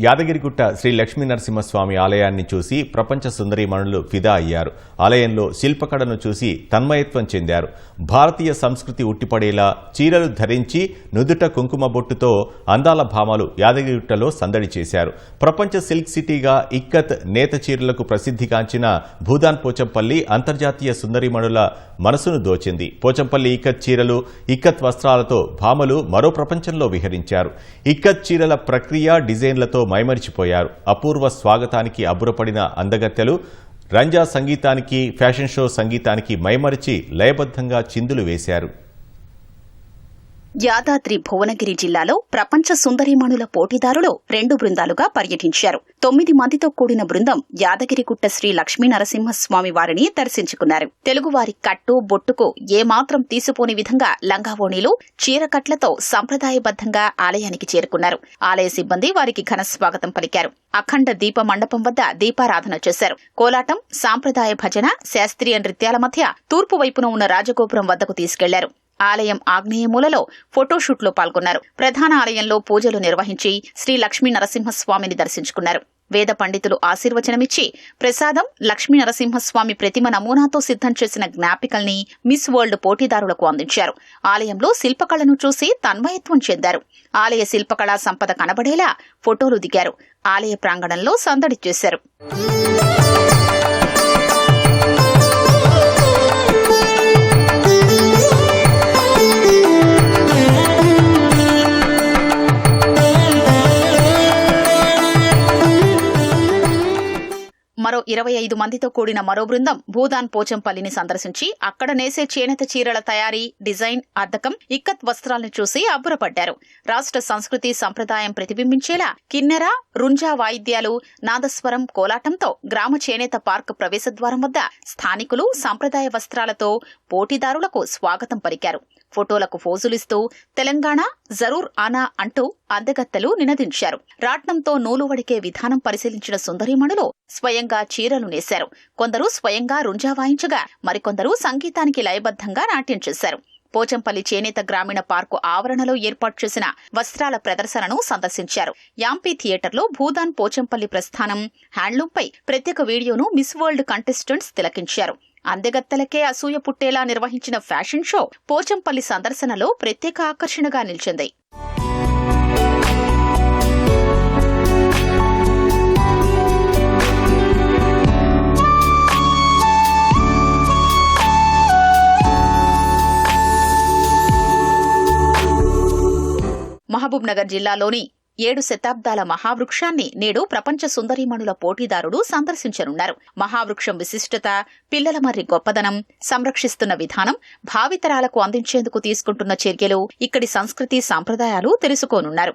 యాదగిరిగుట్ట శ్రీ లక్ష్మీ నరసింహస్వామి ఆలయాన్ని చూసి ప్రపంచ సుందరీమణులు ఫిదా అయ్యారు. ఆలయంలో శిల్పకళను చూసి తన్మయత్వం చెందారు. భారతీయ సంస్కృతి ఉట్టిపడేలా చీరలు ధరించి నుదుట కుంకుమ బొట్టుతో అందాల భామలు యాదగిరిగుట్టలో సందడి చేశారు. ప్రపంచ సిల్క్ సిటీగా ఇక్కత్ నేత చీరలకు ప్రసిద్ధిగాంచిన భూదాన్ పోచంపల్లి అంతర్జాతీయ సుందరీమణుల మనసును దోచింది. పోచంపల్లి ఇక్కత్ చీరలు ఇక్కత్ వస్త్రాలతో భామలు మరో ప్రపంచంలో విహరించారు. ఇక్కత్ చీరల ప్రక్రియ డిజైన్లతో మైమరిచిపోయారు. అపూర్వ స్వాగతానికి అబ్బురపడిన అందగత్తెలు రంజా సంగీతానికి ఫ్యాషన్ షో సంగీతానికి మైమరిచి లయబద్ధంగా చిందులు వేశారు. యాదాద్రి భువనగిరి జిల్లాలో ప్రపంచ సుందరీమణుల పోటీదారులు రెండు బృందాలుగా పర్యటించారు. తొమ్మిది మందితో కూడిన బృందం యాదగిరిగుట్ట శ్రీ లక్ష్మీ నరసింహస్వామి వారిని దర్శించుకున్నారు. తెలుగువారి కట్టు బొట్టుకు ఏమాత్రం తీసిపోని విధంగా లంగావోణీలు చీరకట్లతో సంప్రదాయబద్దంగా ఆలయానికి చేరుకున్నారు. ఆలయ సిబ్బంది వారికి ఘన స్వాగతం పలికారు. అఖండ దీప మండపం వద్ద దీపారాధన చేశారు. కోలాటం సాంప్రదాయ భజన శాస్త్రీయ నృత్యాల మధ్య తూర్పు వైపున ఉన్న రాజగోపురం వద్దకు తీసుకెళ్ళారు. ఆలయం ఆగ్నేయ మూలలో ఫోటోషూట్లో పాల్గొన్నారు. ప్రధాన ఆలయంలో పూజలు నిర్వహించి శ్రీ లక్ష్మీ నరసింహస్వామిని దర్శించుకున్నారు. వేద పండితులు ఆశీర్వచనమిచ్చి ప్రసాదం లక్ష్మీ నరసింహస్వామి ప్రతిమ నమూనాతో సిద్ధం చేసిన జ్ఞాపికల్ని మిస్ వరల్డ్ పోటీదారులకు అందించారు. ఆలయంలో శిల్పకళను చూసి తన్మయత్వం చెందారు. ఆలయ శిల్పకళా సంపద కనబడేలా ఫోటోలు దిగారు. ఆలయ ప్రాంగణంలో సందడి చేశారు. ఇరవై ఐదు మందితో కూడిన మరో బృందం భూదాన్ పోచంపల్లిని సందర్శించి అక్కడ నేసే చేనేత చీరల తయారీ డిజైన్ అద్దకం ఇక్కత్ వస్త్రాలను చూసి అబ్బురపడ్డారు. రాష్ట్ర సంస్కృతి సంప్రదాయం ప్రతిబింబించేలా కిన్నెర రుంజా వాయిద్యాలు నాదస్వరం కోలాటంతో గ్రామ చేనేత పార్క్ ప్రవేశద్వారం వద్ద స్థానికులు సంప్రదాయ వస్త్రాలతో పోటీదారులకు స్వాగతం పలికారు. ఫోటోలకు ఫోజులిస్తూ తెలంగాణ జరూర్ ఆనా అంటూ అందగత్తెలు నినదించారు. రాట్నంతో నూలు వడికే విధానం పరిశీలించిన సుందరీమణులు స్వయంగా చీరలు నేశారు. కొందరు స్వయంగా రుంజా వాయించగా మరికొందరు సంగీతానికి లయబద్ధంగా నాట్యం చేశారు. పోచంపల్లి చేనేత గ్రామీణ పార్కు ఆవరణలో ఏర్పాటు చేసిన వస్త్రాల ప్రదర్శనను సందర్శించారు. యాంపీ థియేటర్లో భూదాన్ పోచంపల్లి ప్రస్థానం హ్యాండ్లూంపై ప్రత్యేక వీడియోను మిస్ వరల్డ్ కంటెస్టెంట్స్ తిలకించారు. అందెగత్తలకే అసూయ పుట్టేలా నిర్వహించిన ఫ్యాషన్ షో పోచంపల్లి సందర్శనలో ప్రత్యేక ఆకర్షణగా నిలిచింది. మహబూబ్ నగర్ జిల్లాలోని ఏడు శతాబ్దాల మహావృక్షాన్ని నేడు ప్రపంచ సుందరీమణుల పోటీదారుడు సందర్శించనున్నారు. మహావృక్షం విశిష్టత పిల్లల మర్రి గొప్పదనం సంరక్షిస్తున్న విధానం భావితరాలకు అందించేందుకు తీసుకుంటున్న చర్యలు ఇక్కడి సంస్కృతి సాంప్రదాయాలు తెలుసుకోనున్నారు.